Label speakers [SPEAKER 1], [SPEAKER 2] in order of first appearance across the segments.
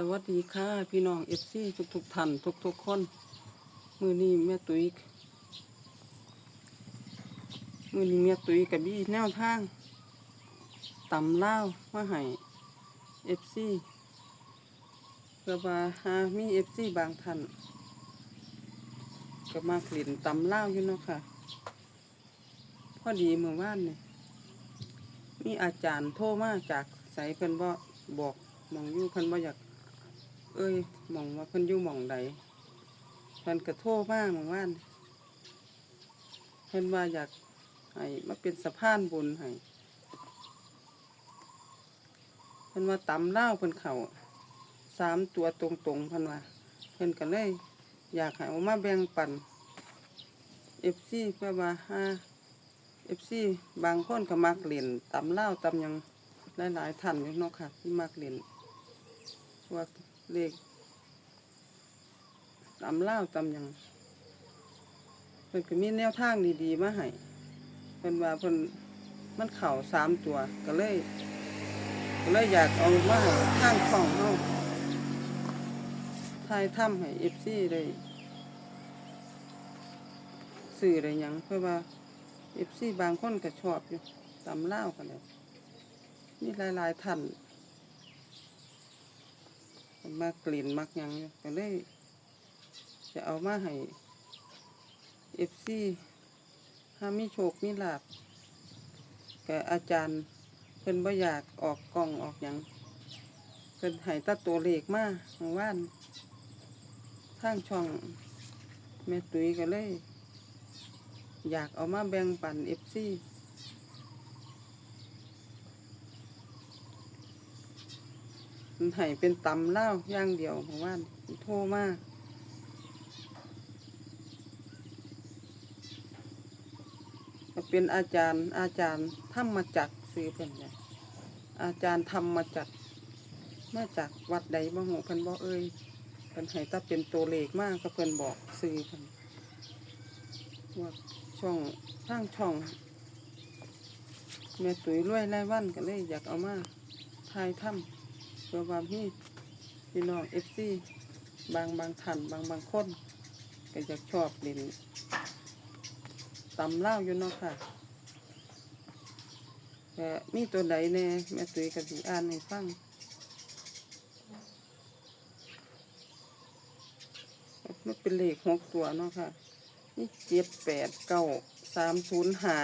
[SPEAKER 1] สวัสดีค่ะ พี่น้องเอฟซีทุกทุกๆท่านทุกทุกๆคน มือนี้แม่ตุ้ยมือนี้แม่ตุ้ยกับบี้แนวทางตำเล่าวมาให้เอฟซีเพื่อว่าหามีเอฟซีบางท่านก็มากลิ่นตำเล่าอยู่เนาะค่ะ พอดีเมื่อวานเนี่ยมีอาจารย์โทรมาจากใสเพิ่นบ่บอกมองอยู่เพิ่นบ่อยาก เอ้ยมองว่าเพิ่นอยู่หมองใดเพิ่นก็โทรมาเมื่อวานเพิ่นว่าอยากให้มาเป็นสะพานบุญให้เพิ่นว่าตำเล่าเพิ่นเขาสามตัวตรงๆเพิ่นว่าเพิ่นก็เลยอยากให้เอามาแบ่งปัน FC เพื่อว่าห้า FC บางคนก็มักเล่นตำเล่าตำยังหลายๆท่านอยู่เนาะค่ะที่มักเล่นว่า เลขตำเล่าตำยังเพิ่นก็มีแนวทางดีๆมาให้เพิ่นว่าเพิ่นมันเข่าสามตัวก็เลยก็เลยอยากเอามาให้ทางช่องเฮาทายถ้ำให้เอฟซีได้สื่อได้หยังเพื่อว่าเอฟซีบางคนก็ชอบอยู่ตำเล่ากันเลยมีหลายๆท่าน มากลิ่นมักยังก็เลย จะเอามาให้เอฟซีถ้ามีโชคมีลาบกับอาจารย์เพิ่นบ่อยากออกกล้องออกหยังเพิ่นให้แตาตัวเลขมาเมื่อวานทางช่องแม่ตุ้ยก็เลย อยากเอามาแบ่งปันเอฟซี มันให้เป็นตำเล่าอย่างเดียวเมื่อวานโทมากเป็นอาจารย์ อาจารย์ธรรมจักซื้อเพิ่นเนี่ยอาจารย์ธรรมจักมาจากวัดใดบ่ฮู้เพิ่นบ่เอ่ยเพิ่นให้ตาเป็นตัวเลขมากก็เพิ่นบอกซื้อเพิ่นว่าช่องทางช่องแม่ตุ๋ยรวยไรายวันก็เลยอยากเอามาทายถ้ำ เพื่อว่าพี่พี่น้อง FC บางบางท่านบางบางคนก็อยากชอบเล่นตำเล่าอยู่เนาะค่ะแต่มีตัวใดแน่แม่ตุ้ยกับสีอ่านให้ฟังมันเป็นเลขหกตัวเนาะค่ะนี่เจ็ดแปดเก้าสามศูนย์ห้า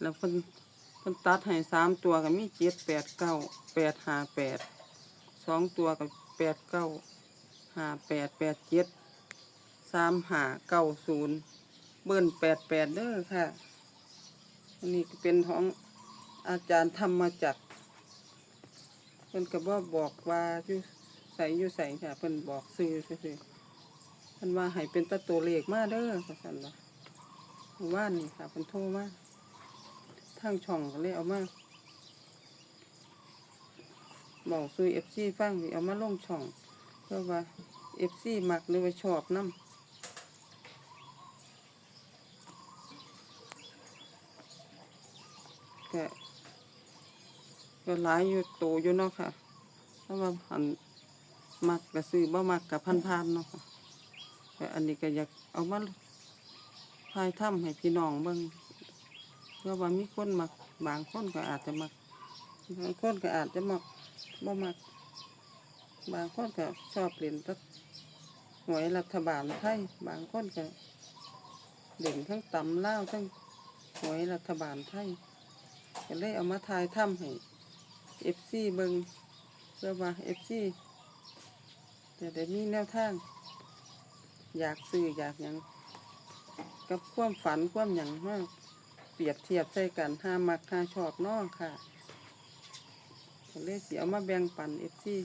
[SPEAKER 1] แล้วเพิ่นเพิ่นตัดให้สามตัวก็มีเจ็ดแปดเก้าแปดห้าแปดสองตัวกับแปดเก้าห้าแปดแปดเจ็ดสามห้าเก้าศูนย์เบิ้นแปดแปดเด้อค่ะ อันนี้ก็เป็นของอาจารย์ธรรมจักรเพิ่นก็บบอกว่าอยู่ใส่อยู่ใส่ค่ะเพิ่นบอกซื้อซื่อเพิ่นว่าให้เป็นตะตัวเลขมาเด้อว่าซั่นว่าว่านนี่ค่ะเพิ่นโทรมา ทางช่องก็เลยเอามาบอกซื้อ FC ฟังเอามาลงช่องเพื่อว่าเอฟซีมักหรือว่าชอบน้ำก็ก็หลายอยู่โตอยู่เนาะค่ะเพราะว่าอันมักก็ซื้อบ่มักกับพันพานๆเนาะค่ะแต่อันนี้ก็อยากเอามาทายถ้ำให้พี่น้องเบิ่ง เพื่อว่ามีคนมักบางคนก็อาจจะมักบางคนก็อาจจะมักบ่มักบางคนก็ชอบเล่นตัหวยรัฐบาลไทยบางคนก็เล่นทั้งตำเล่าทั้งหวยรัฐบาลไทยก็เลยเอามาทายถ้ำให้เอฟซีเบิงเพื่อว่าเอฟซีจะได้มีแนวทาง อยากซื้ออยากยังกับความฝันความหยังมาก เปรียบเทียบใส่กันห้ามักห้าชอบน้องค่ะก็เลยสิเอามาแบ่งปันเอฟซี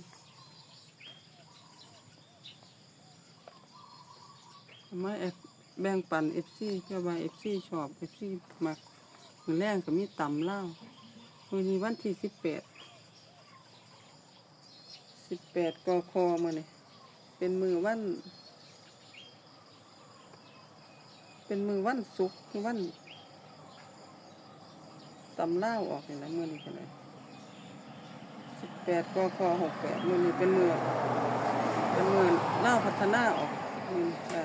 [SPEAKER 1] มาแอบแบ่งปันเอฟซีเพื่อว่าเอฟซีชอบเอฟซีมักมือแรงก็มีต่ำเล่าวมือนี้วันที่สิบแปดสิบแปดกอคอมาเนี่ยเป็นมือวัน เป็นมือวันศุกร์วัน ตำเล่าออกนี่ละมื้อนี้ก็เลยสิบแปดกคหกแปดมื้อนี้เป็นมือเป็นมือเล่าพัฒนาออกมือนี้ค่ะ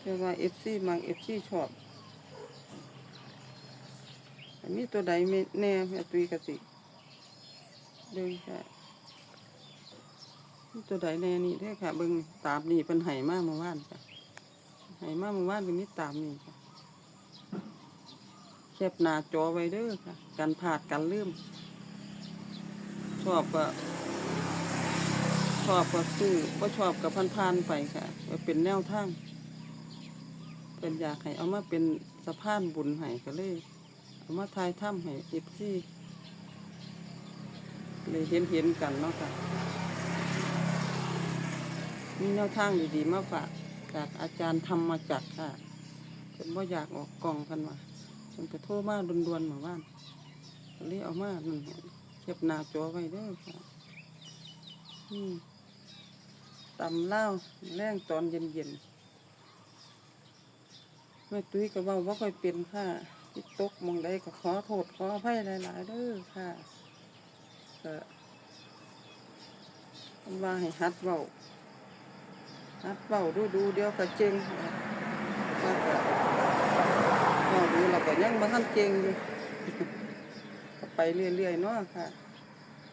[SPEAKER 1] เรียกว่า FC มัก FC ชอบอันมีตัวใดไม่แน่แม่ตุ้ยก็สิเบิ่งค่ะมีตัวใดแน่นี่เด้ค่ะเบิ่งตามนี่เพิ่นให้มากเมื่อวานจ้ะให้มากเมื่อวานก็มีตามนี่ค่ะ แคปหน้าจอไว้เด้อค่ะกันผาดกันลืมชอบก็ชอบก็ซื้อก็ชอบกับพันๆไปค่ะไว้เป็นแนวทางเป็นอยากให้เอามาเป็นสะพานบุญให้ก็เลยเอามาทายถ้ำให้เอฟซีเลยเห็นเห็นๆกันเนาะค่ะมีแนวทางดีๆมาฝากจากอาจารย์ธรรมจักรค่ะเป็นว่าอยากออกกล่องกันมา มันก็โทรมาดวนๆมาว่านก็เลยเอามานั่นเก็บหน้าจอไว้เด้อค่ะตำเล่าแรงตอนเย็นๆแม่ตุ้ยก็เว่าว่าค่อยเป็นค่ะที่ตกมองใดก็ขอโทษขออภัยหลายๆเด้อค่ะก็ว่าให้ฮัดเว้าฮัดเบาดูดูเดียวก็เจงก็ก็ เว้าดูเราก็ยังบ่ทันเจงอยู่ก็ไปเรื่อยๆเนาะค่ะ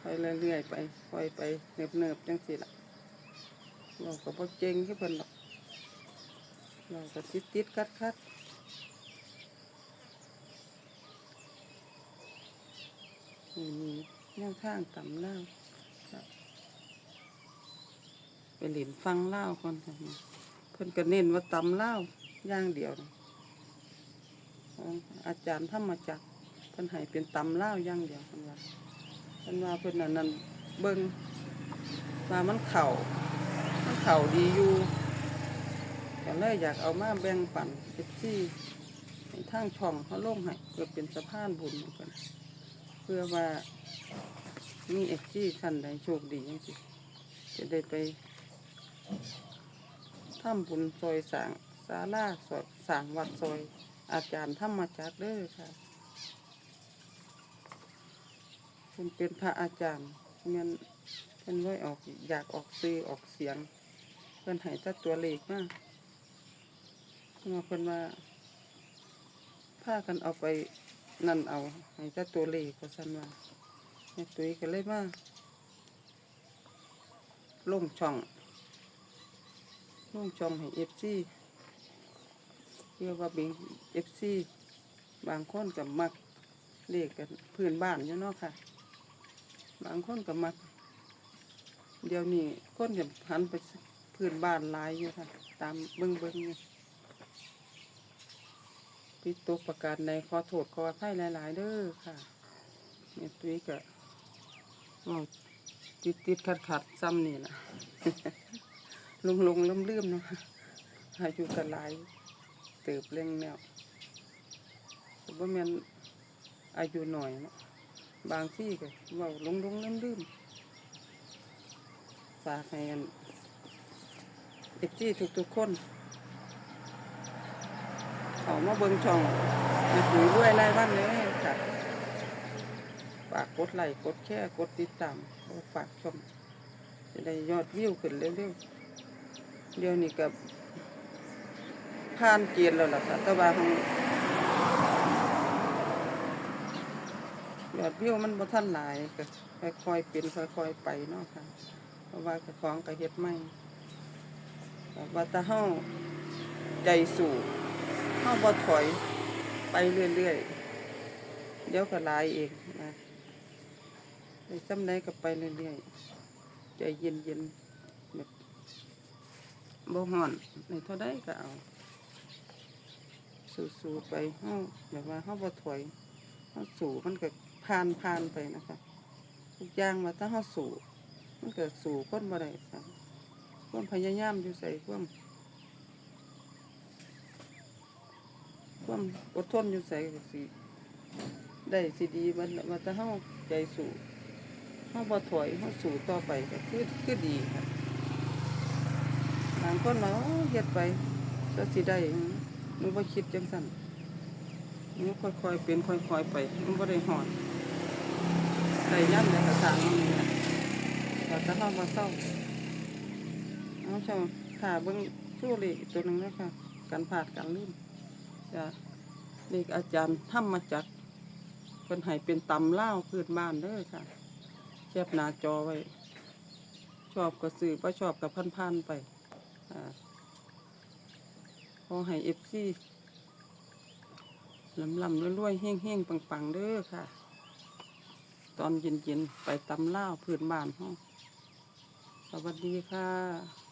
[SPEAKER 1] ไปเรื่อยๆไปปล่อยไปเนิบๆจังสิล่ะเราก็บ่เจงคือเพิ่นหรอกเราก็ติดๆคัดๆนี่นี่แนวทางต่ำเล่าไปเล่นฟังเล่าวก่อนค่ะเพิ่นก็เน้นว่าตำเล่าย่างเดียวนะ ของอาจารย์ธรรมจักรเพิ่นให้เป็นตำเล่าอย่างเดียวเพิ่นว่าเพิ่นว่าเพิ่นนั่นนั่นเบิ่งว่ามันเข่ามันเข่าดีอยู่ก็เลยอยากเอามาแบ่งปันเอฟซีให้ทางช่องเขาลงให้เพื่อเป็นสะพานบุญเหมือนกันเพื่อว่ามีเอฟซีท่านใดโชคดีจังซี่จะได้ไปทำบุญซอยสางศาลาซอยสางวัดซอย อาจารย์ธรรมจักรเด้อค่ะเป็นเป็นพระอาจารย์เมียนเป็นไว้ออกอยากออกซื้อออกเสียง เพิ่นให้แตัตัวเลขมาเพิ่นว่าเพิ่นว่าพากันเอาไปนั่นเอาให้ตัตัวเลขก็สันว่าแม่ตุ้ยก็เลยมาลงช่องน้องจอมให้เอฟซี เรียกว่าเป็นเอฟซีบางคนกับมักเรียกกันพื้นบ้านอยู่เนาะค่ะ บางคนกับมัก เดี๋ยวนี้คนกับหันไปพื้นบ้านหลายอยู่ค่ะ ตามเบิ้งเบิ้งนี่ปิดตกประกาศในขอโทษขออภัยหลาย ๆ เด้อค่ะเนี่ยตุ้ยก็ติดติดขัดขัดซ้ำนี่นะลงลงลืมลืมเนาะอายุกันหลาย เติบเร่งแนวแต่ว่ามันอายุหน่อยเนาะบางที่ก็เว่าลงลงลืมลืมฝากให้กันเอฟซีทุกทุกคน เขามาเบิ่งช่องมาถือด้วยไรายวันเลยค่ะฝากกดไลค์กดแชร์กดติดตามฝากช่องจะได้ยอดวิวขึ้นเร็วๆเดี๋ยวนี้กับ ผ่านเกณฑ์แล้วล่ะค่ะแต่ว่าของยอดวิวมันบ่ทันหลายก็ค่อยๆเป็นค่อยๆไปเนาะค่ะเพราะว่าเจ้าของก็เฮ็ดใหม่แต่ว่าถ้าเฮาใจสู้เฮาบ่ถอยไปเรื่อยๆเดี๋ยวก็ลายเองนะไปซำใดก็ไปเรื่อยๆใจเย็นๆแบบบ่ฮ้อนในเท่าใดก็เอา สู้ๆไปเฮาแบบว่าเฮาบ่ถอยเฮาสู้มันก็ผ่านผ่านไปนะคะทุกอย่างว่าถ้าเฮาสู้มันก็สู้คนบ่ได้ค่ะความพยายามอยู่ใส่ความความอดทนอยู่ใส่สิได้สิดีมันว่าถ้าเฮาใจสู้เฮาบ่ถอยเฮาสู้ต่อไปก็คือคือดีค่ะบางคนมาเฮ็ดไปก็สิได้ หนูบ่คิดจังซั่นมันค่อยๆเป็นค่อยๆไป มันบ่ได้หอดใส่ย่ำในกระถางมันนี่แหละแต่ถ้าเรามาเศร้าเอาเจ้าขาเบิ้งชู้เลขอีกตัวหนึ่งแล้วค่ะกันผาดกันลื่นจะเลขอาจารย์ถ้ำมาจัดเป็นให้เป็นตำเล่าพื้นบ้านเด้อค่ะแคบหน้าจอไว้ ชอบก็ซื้อบ่ชอบก็พันๆไปอ่า อให้เอฟซีลำลำรวยๆเฮ้งเฮ้งๆปังๆเด้อค่ะ ตอนเย็นๆไปตำเล่าพื้นบ้านห้องสวัสดีค่ะ